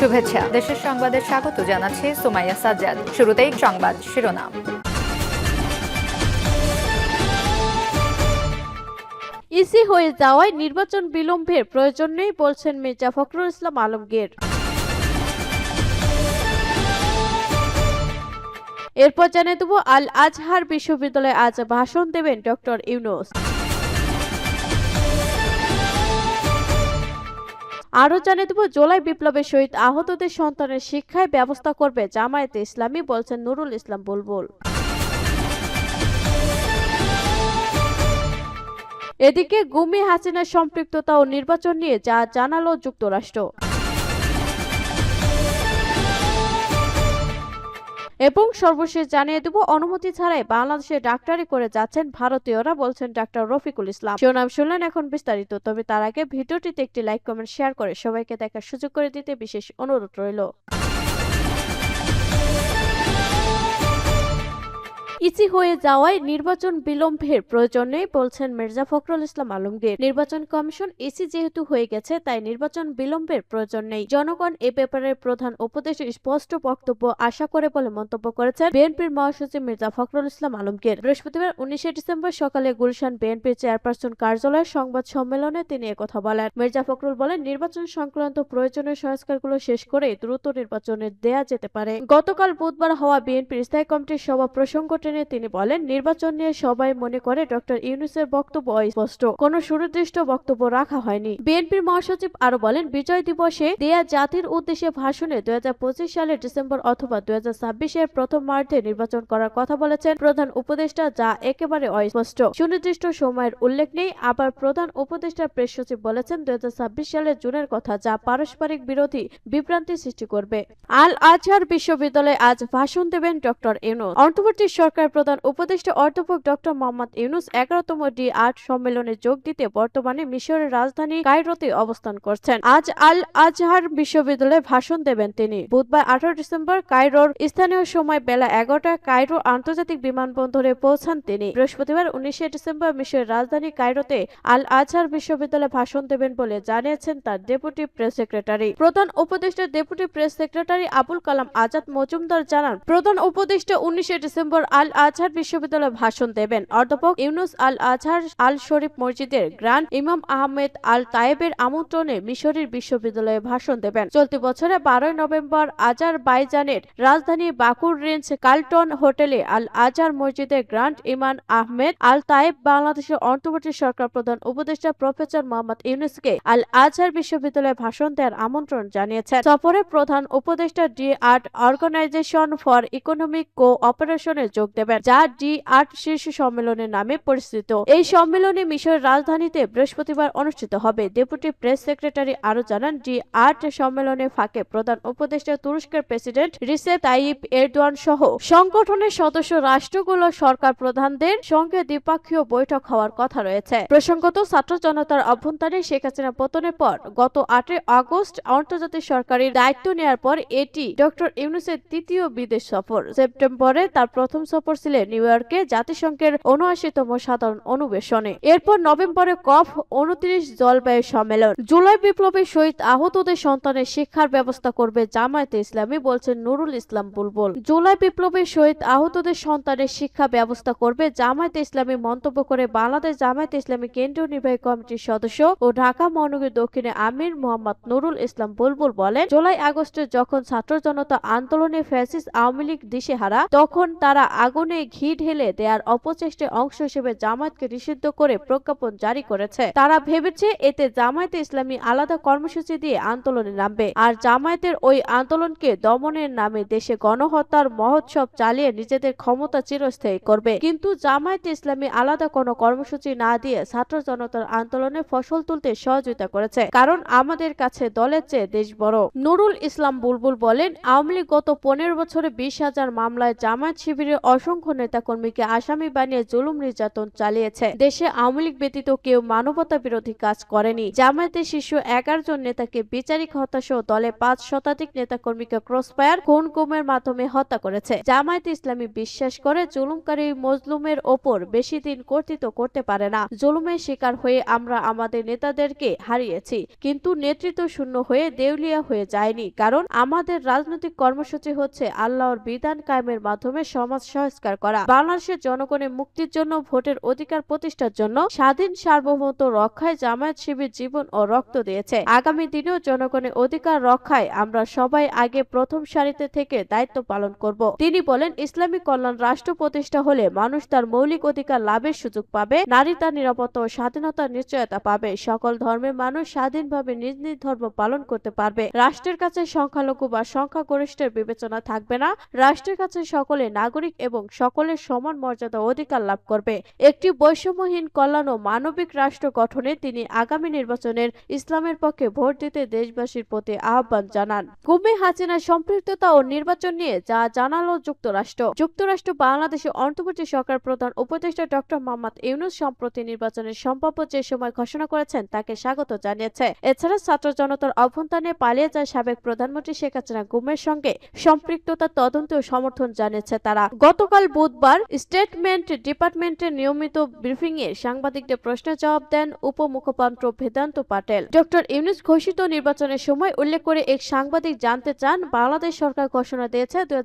শুভেচ্ছা। দেশের সংবাদে স্বাগত জানাচ্ছি সুমাইয়া সাজ্জাদ। শুরুতেই সংবাদ শিরোনাম। ইসি হয়ে যাওয়ায় নির্বাচন বিলম্বের প্রয়োজন নেই বলছেন মির্জা ফখরুল ইসলাম আলমগীর। এরপর জানিয়ে দেব আল আজহার বিশ্ববিদ্যালয়ে আজ ভাষণ দেবেন ডক্টর ইউনুস। আরও জানিয়ে দেব, জোলাই বিপ্লবের সহিত আহতদের সন্তানের শিক্ষায় ব্যবস্থা করবে জামায়াতে ইসলামী, বলছেন নুরুল ইসলাম বুলবুল। এদিকে গুমি হাসিনার সম্পৃক্ততা ও নির্বাচন নিয়ে যা জানালো যুক্তরাষ্ট্র। এবং সর্বশেষ জানিয়ে দেব, অনুমতি ছাড়াই বাংলাদেশে ডাক্তারি করে যাচ্ছেন ভারতীয়রা, বলছেন ডাক্তার রফিকুল ইসলাম। শিরোনাম শুনলেন এখন বিস্তারিত, তবে তার আগে ভিডিওটিতে একটি লাইক, কমেন্ট, শেয়ার করে সবাইকে দেখার সুযোগ করে দিতে বিশেষ অনুরোধ রইল। ইসি হয়ে যাওয়ায় নির্বাচন বিলম্বের প্রয়োজন বলছেন মির্জা ফখরুল ইসলাম আলমগীর। নির্বাচন কমিশন ইসি যেহেতু হয়ে গেছে, তাই নির্বাচন বিলম্বের প্রয়োজন নেই। জনগণ এ ব্যাপারে প্রধান উপদেষ্টা স্পষ্ট বক্তব্য আশা করে বলে মন্তব্য করেছেন বিএনপির মহাসচিব মির্জা ফখরুল ইসলাম আলমগীর। বৃহস্পতিবার উনিশে ডিসেম্বর সকালে গুলশান বিএনপির চেয়ারপারসন কার্যালয়ের সংবাদ সম্মেলনে তিনি একথা বলেন। মির্জা ফখরুল বলেন, নির্বাচন সংক্রান্ত প্রয়োজনীয় সংস্কারগুলো শেষ করে দ্রুত নির্বাচনে দেয়া যেতে পারে। গতকাল বুধবার হওয়া বিএনপির স্থায়ী কমিটির সভা প্রসঙ্গ টেনে তিনি বলেন, নির্বাচন নিয়ে সবাই মনে করে ডক্টর ইউনুসের বক্তব্য অস্পষ্ট। কোনো সুনির্দিষ্ট বক্তব্য রাখা হয়নি। বিএনপির মহাসচিব আরও বলেন, বিজয় দিবসে দেয়া জাতির উদ্দেশ্যে ভাষণে দুই সালের ডিসেম্বর অথবা দুই এর প্রথম মার্চে নির্বাচন করার কথা বলেছেন প্রধান উপদেষ্টা, যা একেবারে অস্পষ্ট। সুনির্দিষ্ট সময়ের উল্লেখ নেই, আবার প্রধান উপদেষ্টা, প্রেস সচিব বলেছেন, দুই সালের জুনের কথা, যা পারস্পরিক বিরোধী বিভ্রান্তি সৃষ্টি করবে। আল আজহার বিশ্ববিদ্যালয়ে আজ ভাষণ দেবেন ডক্টর ইউনুস। অন্তর্বর্তী সরকার প্রধান উপদেষ্টা অধ্যাপক ডক্টর মোহাম্মদ ইউনুস এগারোতম ডি আট সম্মেলনে যোগ দিতে বর্তমানে মিশরের রাজধানী কায়রোতে অবস্থান করছেন। আজ আল আজহার বিশ্ববিদ্যালয়ে ভাষণ দেবেন তিনি। বুধবার আঠারো ডিসেম্বর কায়রোর স্থানীয় সময় বেলা এগারোটায় কায়রো আন্তর্জাতিক বিমানবন্দরে পৌঁছান তিনি। বৃহস্পতিবার উনিশে ডিসেম্বর মিশরের রাজধানী কায়রোতে আল আজহার বিশ্ববিদ্যালয়ে ভাষণ দেবেন বলে জানিয়েছেন তার ডেপুটি প্রেস সেক্রেটারি। প্রধান উপদেষ্টা deputy press secretary Abul Kalam Azad Majumdar জানান, প্রধান উপদেষ্টা উনিশে ডিসেম্বর আল আজহার বিশ্ববিদ্যালয়ে ভাষণ দেবেন। অধ্যাপক ইউনুস আল আজহার আল শরীফ মসজিদের গ্রান্ড ইমাম আহমেদ আল তায়েবের আমন্ত্রণে মিশরের বিশ্ববিদ্যালয়ে ভাষণ দেবেন। চলতি বছরে বারোই নভেম্বর আজার বাইজানের রাজধানী বাকুর রেঞ্জ কালটন হোটেলে আল আজহার মসজিদের গ্রান্ড ইমান আহমেদ আল তায়েব বাংলাদেশের অন্তর্বর্তী সরকার প্রধান উপদেষ্টা প্রফেসর মোহাম্মদ ইউনুসকে আল আজহার বিশ্ববিদ্যালয়ে ভাষণ দেওয়ার আমন্ত্রণ জানিয়েছেন। সফরে প্রধান উপদেষ্টা D eight organization for economic কো অপারেশনে যোগ দেবেন যা ডি আর্ট শীর্ষ সম্মেলনের নামে পরিচিত। এই সম্মেলনে মিশরের রাজধানীতে বৃহস্পতিবার অনুষ্ঠিত হবে। ডেপুটি প্রেস সেক্রেটারি আরও জানান, ডি আর্ট সম্মেলনে ফাঁকে প্রধান উপদেষ্টা, তুরস্কের প্রেসিডেন্ট রিসেপ তাইপ এরদোয়ান সহ সংগঠনের সদস্য, রাষ্ট্রগুলো, সরকার প্রধানদের সঙ্গে দ্বিপাক্ষীয় বৈঠক হওয়ার কথা রয়েছে। প্রসঙ্গত, ছাত্র জনতার অভ্যন্তরে শেখ হাসিনা পতনের পর গত আটই আগস্ট আন্তর্জাতিক সরকারের দায়িত্ব নেওয়ার পর এটি ডক্টর ইউনুসের তৃতীয় বিদেশ সফর। সেপ্টেম্বরে তার প্রথম সফর ছিল নিউ ইয়র্কে জাতিসংঘের উনআশিতম সাধারণ অধিবেশনে এরপর নভেম্বরে কফ উনত্রিশ জলবায়ু সম্মেলন। জুলাই বিপ্লবের সহিত আহতদের সন্তানের শিক্ষার ব্যবস্থা করবে জামায়াতে ইসলামী বলছেন নুরুল ইসলাম বুলবুল। জুলাই বিপ্লবের সহিত আহতদের সন্তানের শিক্ষা ব্যবস্থা করবে জামায়াতে ইসলামী, মন্তব্য করে বাংলাদেশ জামায়াতে ইসলামী কেন্দ্রীয় নির্বাহী কমিটির সদস্য ও ঢাকা মহানগরীর দক্ষিণে আমির মোহাম্মদ নুরুল ইসলাম বুলবুল বলেন, জুলাই আগস্টে যখন ছাত্র জনতা আন্দোলনে ফ্যাসিস আওয়ামী লীগ দিশেহারা, তখন তারা আগুনে ঘি ঢেলে দেওয়ার অপচেষ্টার অংশ হিসেবে জামায়াতকে নিষিদ্ধ করে প্রজ্ঞাপন জারি করেছে। তারা ভেবেছে এতে জামায়াতে ইসলামী আলাদা কর্মসূচি দিয়ে আন্দোলনে নামবে। আর জামায়াতের ওই আন্দোলনকে দমনের নামে দেশে গণহত্যার মহোৎসব চালিয়ে নিজেদের ক্ষমতা চিরস্থায়ী করবে। কিন্তু জামায়াতে ইসলামী আলাদা কোনো কর্মসূচি না দিয়ে ছাত্র জনতার আন্দোলনে ফসল তুলতে সহযোগিতা করেছে। কারণ আমাদের কাছে দলের চেয়ে দেশ বড়। নুরুল ইসলাম বুলবুল বলেন, আওয়ামী লীগ গত পনেরো বছরে বিশ হাজার মামলায় জামায়াত শিবিরের অসংখ্য নেতাকর্মীকে আসামি বানিয়ে জুলুম নির্যাতন চালিয়েছে। দেশে আওয়ামী লীগ ব্যতীত কেউ মানবতা বিরোধী কাজ করেনি। জামায়াতের শীর্ষ এগারো জন নেতাকে বিচারিক হত্যা সহ দলে পাঁচ শতাধিক নেতাকর্মীকে ক্রসফায়ার, খুন গুমের মাধ্যমে হত্যা করেছে। জামায়াত ইসলামী বিশ্বাস করে, জুলুমকারী মজলুমের ওপর বেশি দিন কর্তৃত্ব করতে পারে না। জুলুমের শিকার হয়ে আমরা আমাদের নেতাদেরকে হারিয়েছি, কিন্তু নেতৃত্ব শূন্য হয়ে দেউলিয়া হয়ে যায়নি। কারণ আমাদের রাজনৈতিক কর্মসূচি হচ্ছে আল্লাহর বিধান কায়েমের মাধ্যমে সমাজ সংস্কার করা। বাংলাদেশের জনগণের মুক্তির জন্য, ভোটের অধিকার প্রতিষ্ঠার জন্য স্বাধীন সার্বভৌমত্ব রক্ষায় জামায়াত শিবির জীবন ও রক্ত দিয়েছে। আগামী দিনেও জনগণের অধিকার রক্ষায় আমরা সবাই আগে প্রথম সারিতে থেকে দায়িত্ব পালন করব। তিনি বলেন ইসলামী কল্যাণ রাষ্ট্র প্রতিষ্ঠা হলে মানুষ তার মৌলিক অধিকার লাভের সুযোগ পাবে, নারী তার নিরাপত্তা ও স্বাধীনতার নিশ্চয়তা পাবে, সকল ধর্মের মানুষ স্বাধীনভাবে নিজ নিজ ধর্ম পালন করতে পারবে। রাষ্ট্রের কাছে সংখ্যালঘু বা সংখ্যাগরিষ্ঠের বিবেচনা থাকবে না। রাষ্ট্রের কাছে সকলে নাগরিক এবং সকলের সমান মর্যাদা অধিকার লাভ করবে। একটি বৈষম্যহীন কল্যাণ ও মানবিক রাষ্ট্র গঠনে তিনি আগামী নির্বাচনের ইসলামের পক্ষে ভোট দিতে দেশবাসীর প্রতি আহ্বান জানান। গুমে হাসিনার সম্পৃক্ততা ও নির্বাচন নিয়ে যা জানালো যুক্তরাষ্ট্র। যুক্তরাষ্ট্র বাংলাদেশের অন্তর্বর্তী সরকার প্রধান উপদেষ্টা ডক্টর মোহাম্মদ ইউনুস সম্প্রতি নির্বাচনের সম্ভাব্য যে সময় ঘোষণা করেছেন তাকে স্বাগত জানিয়েছে। এছাড়া ছাত্র জনতার অভ্যন্তরে পালিয়ে যায় সাবেক প্রধানমন্ত্রী শেখ হাসিনা গুমের সঙ্গে। সম্পৃক্ততা তদন্ত ও সমর্থন জানিয়েছে তারা। গতকাল বুধবার স্টেটমেন্ট ডিপার্টমেন্টের নিয়মিত ব্রিফিং এ সাংবাদিকদের প্রশ্নের জবাব দেন উপমুখপাত্র বেদান্ত পাটেল। ডক্টর ইউনুস ঘোষিত নির্বাচনের সময় উল্লেখ করে এক সাংবাদিক জানতে চান, বাংলাদেশ সরকার ঘোষণা দিয়েছে দুই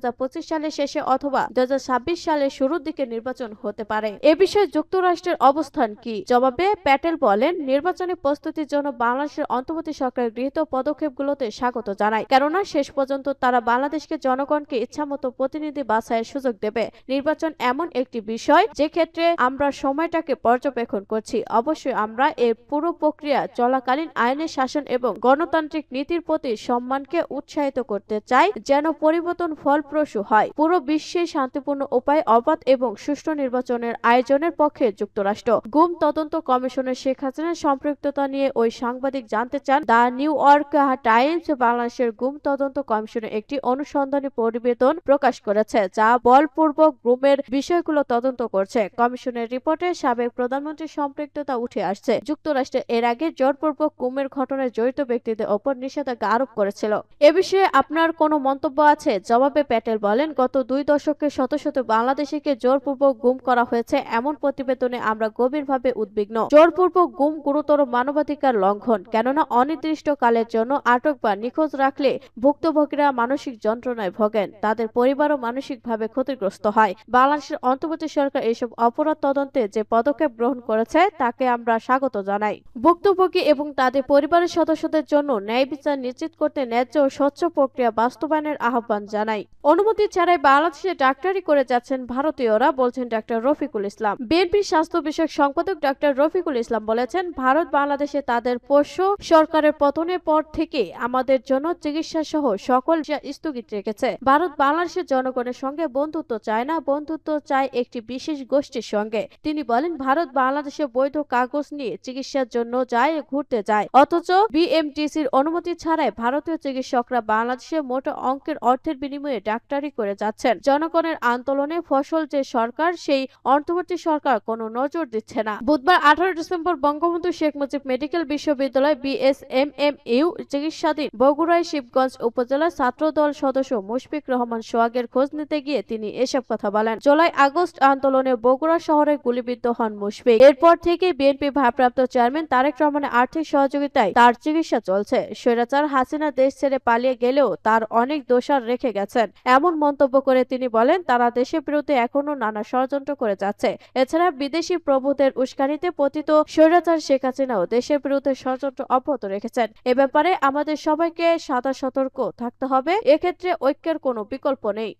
সালের শেষে অথবা দুই সালের শুরুর দিকে নির্বাচন হতে পারে। এ বিষয়ে যুক্তরাষ্ট্রের অবস্থান কি? জবাবে প্যাটেল বলেন, নির্বাচনী প্রস্তুতির জন্য বাংলাদেশের অন্তর্বর্তী সরকার গৃহীত পদক্ষেপগুলোতে স্বাগত জানায় কেননা শেষ পর্যন্ত তারা বাংলাদেশকে জনগণকে ইচ্ছামতো প্রতিনিধি বাছাইয়ের সুযোগ দেবে। নির্বাচন এমন একটি বিষয় যে ক্ষেত্রে আমরা সময়টাকে পর্যবেক্ষণ করছি। অবশ্যই আমরা এর পুরো প্রক্রিয়া চলাকালীন আইনের শাসন এবং গণতান্ত্রিক নীতির প্রতি সম্মানকে উৎসাহিত করতে চাই যেন পরিবর্তন ফলপ্রসূ হয়। পুরো বিশ্বে শান্তিপূর্ণ উপায়, অবাধ এবং সুষ্ঠু নির্বাচনের আয়োজনের পক্ষে যুক্তরাষ্ট্র গুম তদন্ত কমিশনের শেখ হাসিনার সম্পৃক্ততা নিয়ে ওই সাংবাদিক জানতে চান। দ্য নিউ ইয়র্ক টাইমস বাংলাদেশের গুম তদন্ত কমিশনের একটি অনুসন্ধানী প্রতিবেদন প্রকাশ করেছে, যা বলপূর্বক গুমের বিষয়গুলো তদন্ত করছে। কমিশনের রিপোর্টে সাবেক প্রধানমন্ত্রীর সম্পৃক্ততা উঠে আসছে। যুক্তরাষ্ট্র এর আগে জোরপূর্বক গুমের ঘটনায় জড়িত ব্যক্তিদের ওপর নিষেধাজ্ঞা আরোপ করেছিল। এ বিষয়ে আপনার কোনো মন্তব্য আছে? জবাবে প্যাটেল বলেন, গত দুই দশকে শত শত বাংলাদেশিকে জোরপূর্বক গুম করা হয়েছে। এমন প্রতিবেদনে আমরা গভীরভাবে উদ্বিগ্ন। জোরপূর্বক গুম গুরুতর মানবাধিকার লঙ্ঘন, কেননা অনির্দিষ্ট কালের জন্য আটক বা নিখোঁজ রাখলে ভুক্তভোগীরা মানসিক যন্ত্রণায় ভোগেন। তাদের পরিবারও মানসিকভাবে ক্ষতিগ্রস্ত হয়। বাংলাদেশের অন্তর্বর্তী সরকার এসব অপরাধ তদন্তে যে পদক্ষেপ গ্রহণ করেছে, তাকে আমরা স্বাগত জানাই। ভুক্তভোগী এবং তাদের পরিবারের সদস্যদের জন্য ন্যায় বিচার নিশ্চিত করতে ন্যায্য ও স্বচ্ছ প্রক্রিয়া বাস্তবায়নের আহ্বান জানাই। অনুমতি ছাড়াই বাংলাদেশে ডাক্তারি করে যাচ্ছেন ভারতীয়রা, বলছেন ডাক্তার রফিকুল ইসলাম। বিএনপির স্বাস্থ্য বিষয়ক সম্পাদক ডাক্তার রফিকুল ইসলাম বলেছেন, ভারত বাংলাদেশে তাদের পোষ্য সরকারের পতনের পর থেকে আমাদের জন্য চিকিৎসা সহ সকল স্থগিত রেখেছে। ভারত বাংলাদেশের জনগণের সঙ্গে বন্ধুত্ব চায় না বন্ধুত্ব চায় একটি বিশেষ গোষ্ঠীর সঙ্গে। তিনি বলেন, ভারত বাংলাদেশে বৈধ কাগজ নিয়ে চিকিৎসার জন্য যায়, ঘুরতে যায়। অথচ বিএমটিসির অনুমতি ছাড়াই ভারতীয় চিকিৎসকরা বাংলাদেশে মোটা অঙ্কের অর্থের বিনিময়ে ডাক্তারি করে যাচ্ছেন। জনগণের আন্দোলনে ফসল যে সরকার, সেই অন্তর্বর্তী সরকার কোনো নজর দিচ্ছে না। বুধবার আঠারো ডিসেম্বর বঙ্গবন্ধু শেখ মুজিব মেডিকেল বিশ্ববিদ্যালয় বিএসএমএমইউ চিকিৎসাধীন বগুড়ায় শিবগঞ্জ উপজেলা ছাত্রদল সদস্য মুশফিক রহমান সোহাগের খোঁজ নিতে গিয়ে তিনি এসব কথা বলেন। জুলাই আগস্ট আন্দোলনে বগুড়া শহরে গুলিবিদ্ধ হন মুশফিক। এরপর থেকে বিএনপি ভারপ্রাপ্ত চেয়ারম্যান তারেক রহমানের আর্থিক সহযোগিতায় তার চিকিৎসা চলছে। স্বৈরাচার হাসিনা দেশ ছেড়ে পালিয়ে গেলেও তার অনেক দোষার রেখে গেছেন। এমন মন্তব্য করে তিনি বলেন, তারা দেশের বিরুদ্ধে এখনও নানা ষড়যন্ত্র করে যাচ্ছে। এছাড়া বিদেশি প্রভুদের উস্কানিতে পতিত স্বৈরাচার শেখ হাসিনাও দেশের বিরুদ্ধে ষড়যন্ত্র অব্যাহত রেখেছেন। এ ব্যাপারে আমাদের সবাইকে সাদা সতর্ক থাকতে হবে। এক্ষেত্রে ঐক্যের কোনো বিকল্প নেই।